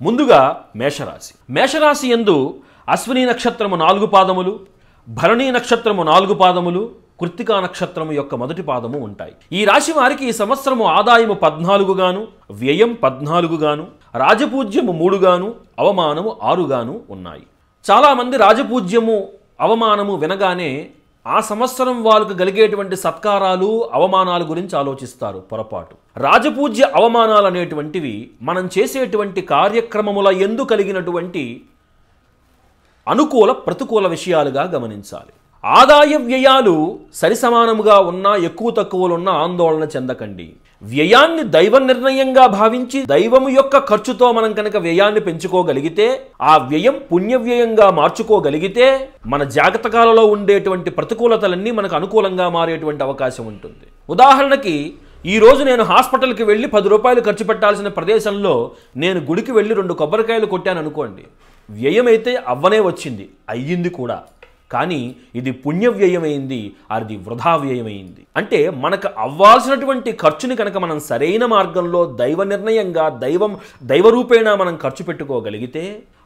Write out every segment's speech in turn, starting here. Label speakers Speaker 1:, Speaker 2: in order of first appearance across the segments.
Speaker 1: ముందుగా మేషరాశి. మేషరాశి ఎందు అశ్విని నక్షత్రము నాలుగు పాదములు భరణి నక్షత్రము నాలుగు పాదములు కృత్తికా నక్షత్రము యొక్క మొదటి పాదము ఉంటాయి. ఈ రాశి వారికి ఈ సంవత్సరము ఆదాయము పద్నాలుగుగాను వ్యయం పద్నాలుగుగాను రాజపూజ్యము మూడుగాను అవమానము ఆరుగాను ఉన్నాయి. చాలామంది రాజపూజ్యము అవమానము వినగానే ఆ సంవత్సరం వాళ్ళకు కలిగేటువంటి సత్కారాలు అవమానాల గురించి ఆలోచిస్తారు పొరపాటు. రాజపూజ్య అవమానాలు అనేటువంటివి మనం చేసేటువంటి కార్యక్రమముల ఎందు కలిగినటువంటి అనుకూల ప్రతికూల విషయాలుగా గమనించాలి. ఆదాయ వ్యయాలు సరిసమానముగా ఉన్నా ఎక్కువ తక్కువలున్నా ఆందోళన చెందకండి. వ్యయాన్ని దైవ నిర్ణయంగా భావించి దైవము యొక్క ఖర్చుతో మనం కనుక వ్యయాన్ని పెంచుకోగలిగితే ఆ వ్యయం పుణ్య వ్యయంగా మార్చుకోగలిగితే మన జాగ్రత్తకాలలో ఉండేటువంటి ప్రతికూలతలన్నీ మనకు అనుకూలంగా మారేటువంటి అవకాశం ఉంటుంది. ఉదాహరణకి ఈ రోజు నేను హాస్పిటల్కి వెళ్ళి పది రూపాయలు ఖర్చు పెట్టాల్సిన ప్రదేశంలో నేను గుడికి వెళ్ళి రెండు కొబ్బరికాయలు కొట్టాను అనుకోండి. వ్యయమైతే అవ్వనే వచ్చింది. అయ్యింది కూడా. కానీ ఇది పుణ్యవ్యయమైంది అది వృధా వ్యయమైంది అంటే మనకు అవ్వాల్సినటువంటి ఖర్చుని కనుక మనం సరైన మార్గంలో దైవ నిర్ణయంగా దైవం దైవరూపేణ మనం ఖర్చు పెట్టుకోగలిగితే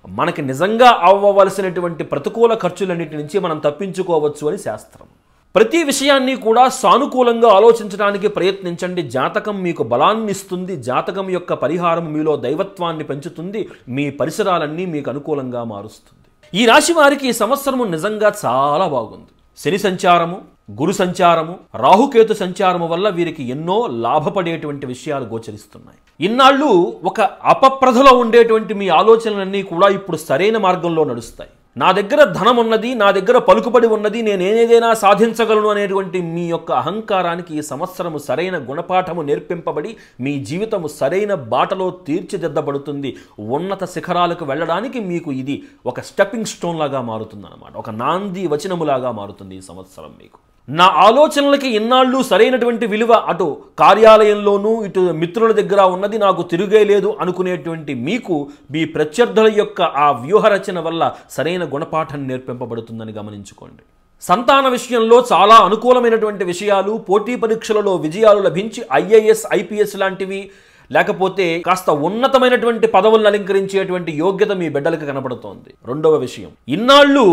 Speaker 1: మనకి నిజంగా అవ్వవలసినటువంటి ప్రతికూల ఖర్చులన్నిటి నుంచి మనం తప్పించుకోవచ్చు అని శాస్త్రం. ప్రతి విషయాన్ని కూడా సానుకూలంగా ఆలోచించడానికి ప్రయత్నించండి. జాతకం మీకు బలాన్ని ఇస్తుంది జాతకం యొక్క పరిహారం మీలో దైవత్వాన్ని పెంచుతుంది మీ పరిసరాలన్నీ మీకు అనుకూలంగా మారుస్తుంది. ఈ రాశి వారికి ఈ సంవత్సరము నిజంగా చాలా బాగుంది. శని సంచారము గురు సంచారము రాహుకేతు సంచారము వల్ల వీరికి ఎన్నో లాభపడేటువంటి విషయాలు గోచరిస్తున్నాయి. ఇన్నాళ్ళు ఒక అపప్రధలో ఉండేటువంటి మీ ఆలోచనలన్నీ కూడా ఇప్పుడు సరైన మార్గంలో నడుస్తాయి. నా దగ్గర ధనం ఉన్నది నా దగ్గర పలుకుబడి ఉన్నది నేనేదైనా సాధించగలను అనేటువంటి మీ యొక్క అహంకారానికి ఈ సంవత్సరము సరైన గుణపాఠము నేర్పింపబడి మీ జీవితము సరైన బాటలో తీర్చిదిద్దబడుతుంది. ఉన్నత శిఖరాలకు వెళ్ళడానికి మీకు ఇది ఒక స్టెప్పింగ్ స్టోన్ లాగా మారుతుంది అనమాట ఒక నాంది వచనములాగా మారుతుంది ఈ సంవత్సరం మీకు. నా ఆలోచనలకి ఇన్నాళ్ళు సరైనటువంటి విలువ అటు కార్యాలయంలోనూ ఇటు మిత్రుల దగ్గర ఉన్నది నాకు తిరుగే లేదు అనుకునేటువంటి మీకు మీ ప్రత్యర్థుల యొక్క ఆ వ్యూహరచన వల్ల సరైన గుణపాఠం నేర్పింపబడుతుందని గమనించుకోండి. సంతాన విషయంలో చాలా అనుకూలమైనటువంటి విషయాలు పోటీ పరీక్షలలో విజయాలు లభించి ఐఏఎస్ ఐపీఎస్ లాంటివి లేకపోతే కాస్త ఉన్నతమైనటువంటి పదవులను అలంకరించేటువంటి యోగ్యత మీ బిడ్డలకు కనబడుతోంది. రెండవ విషయం ఇన్నాళ్ళు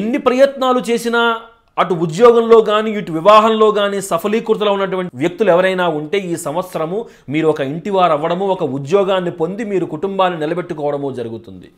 Speaker 1: ఎన్ని ప్రయత్నాలు చేసినా అటు ఉద్యోగంలో కానీ ఇటు వివాహంలో కానీ సఫలీకృతలో ఉన్నటువంటి వ్యక్తులు ఎవరైనా ఉంటే ఈ సంవత్సరము మీరు ఒక ఇంటివారు అవ్వడము ఒక ఉద్యోగాన్ని పొంది మీరు కుటుంబాన్ని నిలబెట్టుకోవడము జరుగుతుంది.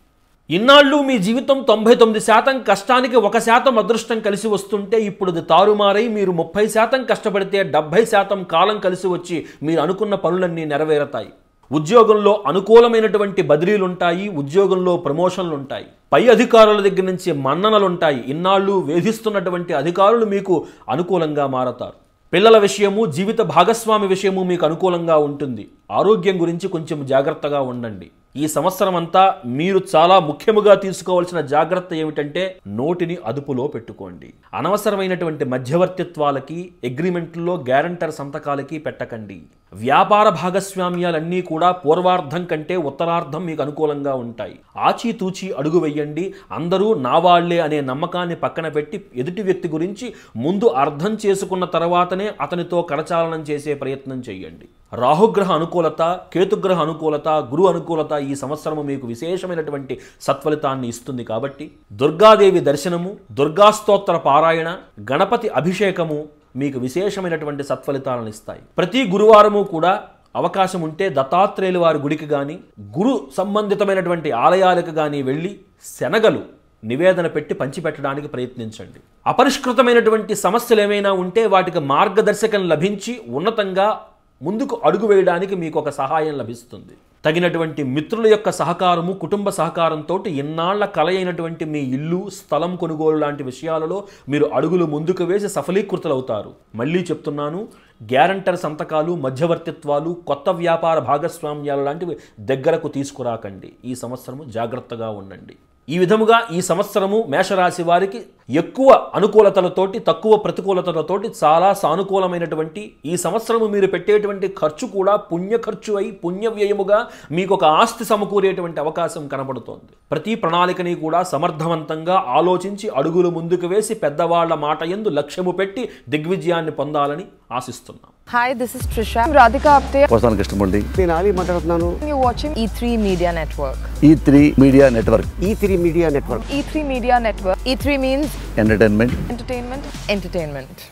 Speaker 1: ఇన్నాళ్ళు మీ జీవితం తొంభై తొమ్మిది శాతం కష్టానికి ఒక శాతం అదృష్టం కలిసి వస్తుంటే ఇప్పుడు అది తారుమారై మీరు ముప్పై శాతం కష్టపడితే డెబ్బై శాతం కాలం కలిసి వచ్చి మీరు అనుకున్న పనులన్నీ నెరవేరతాయి. ఉద్యోగంలో అనుకూలమైనటువంటి బదిలీలుంటాయి ఉద్యోగంలో ప్రమోషన్లు ఉంటాయి పై అధికారుల దగ్గర నుంచి మన్ననలు ఉంటాయి ఇన్నాళ్ళు వేధిస్తున్నటువంటి అధికారులు మీకు అనుకూలంగా మారతారు. పిల్లల విషయము జీవిత భాగస్వామి విషయము మీకు అనుకూలంగా ఉంటుంది. ఆరోగ్యం గురించి కొంచెం జాగ్రత్తగా ఉండండి. ఈ సంవత్సరం అంతా మీరు చాలా ముఖ్యముగా తీసుకోవాల్సిన జాగ్రత్త ఏమిటంటే నోటిని అదుపులో పెట్టుకోండి. అనవసరమైనటువంటి మధ్యవర్తిత్వాలకి అగ్రిమెంట్లో గ్యారంటర్ సంతకాలకి పెట్టకండి. వ్యాపార భాగస్వామ్యాలన్నీ కూడా పూర్వార్థం కంటే ఉత్తరార్థం మీకు అనుకూలంగా ఉంటాయి. ఆచితూచి అడుగు వెయ్యండి అందరూ నా వాళ్ళే అనే నమ్మకాన్ని పక్కన పెట్టి ఎదుటి వ్యక్తి గురించి ముందు అర్థం చేసుకున్న తర్వాతనే అతనితో కరచాలనం చేసే ప్రయత్నం చేయండి. రాహుగ్రహ అనుకూలత కేతుగ్రహ అనుకూలత గురు అనుకూలత ఈ సంవత్సరము మీకు విశేషమైనటువంటి సత్ఫలితాన్ని ఇస్తుంది కాబట్టి దుర్గాదేవి దర్శనము దుర్గాస్తోత్ర పారాయణ గణపతి అభిషేకము మీకు విశేషమైనటువంటి సత్ఫలితాలను ఇస్తాయి. ప్రతి గురువారము కూడా అవకాశం ఉంటే దత్తాత్రేయుల వారి గుడికి కానీ గురు సంబంధితమైనటువంటి ఆలయాలకు కానీ వెళ్ళి శనగలు నివేదన పెట్టి పంచిపెట్టడానికి ప్రయత్నించండి. అపరిష్కృతమైనటువంటి సమస్యలు ఏమైనా ఉంటే వాటికి మార్గదర్శకం లభించి ఉన్నతంగా ముందుకు అడుగు వేయడానికి మీకు ఒక సహాయం లభిస్తుంది. తగినటువంటి మిత్రుల యొక్క సహకారము కుటుంబ సహకారంతో ఇన్నాళ్ళ కలయైనటువంటి మీ ఇల్లు స్థలం కొనుగోలు లాంటి విషయాలలో మీరు అడుగులు ముందుకు వేసి సఫలీకృతులవుతారు. మళ్ళీ చెప్తున్నాను గ్యారంటర్ సంతకాలు మధ్యవర్తిత్వాలు కొత్త వ్యాపార భాగస్వామ్యాలు లాంటివి దగ్గరకు తీసుకురాకండి. ఈ సంవత్సరము జాగ్రత్తగా ఉండండి. ఈ విధముగా ఈ సంవత్సరము మేషరాశి వారికి ఎక్కువ అనుకూలతలతోటి తక్కువ ప్రతికూలతలతోటి చాలా సానుకూలమైనటువంటి ఈ సంవత్సరము మీరు పెట్టేటువంటి ఖర్చు కూడా పుణ్య ఖర్చు అయి పుణ్య వ్యయముగా మీకు ఒక ఆస్తి సమకూరేటువంటి అవకాశం కనబడుతోంది. ప్రతి ప్రణాళికని కూడా సమర్థవంతంగా ఆలోచించి అడుగులు ముందుకు వేసి పెద్దవాళ్ళ మాట ఎందు లక్ష్యము పెట్టి దిగ్విజయాన్ని పొందాలని ఆశిస్తున్నాం.
Speaker 2: Hi this is Trisha Radhika Apte
Speaker 3: వస్తాను కృష్ణమూర్తి
Speaker 4: నేను ఆలీ మాట్లాడుతున్నాను.
Speaker 2: You watching E three media network E three media network
Speaker 3: E three media
Speaker 4: network E three media network E three means
Speaker 2: entertainment
Speaker 4: entertainment entertainment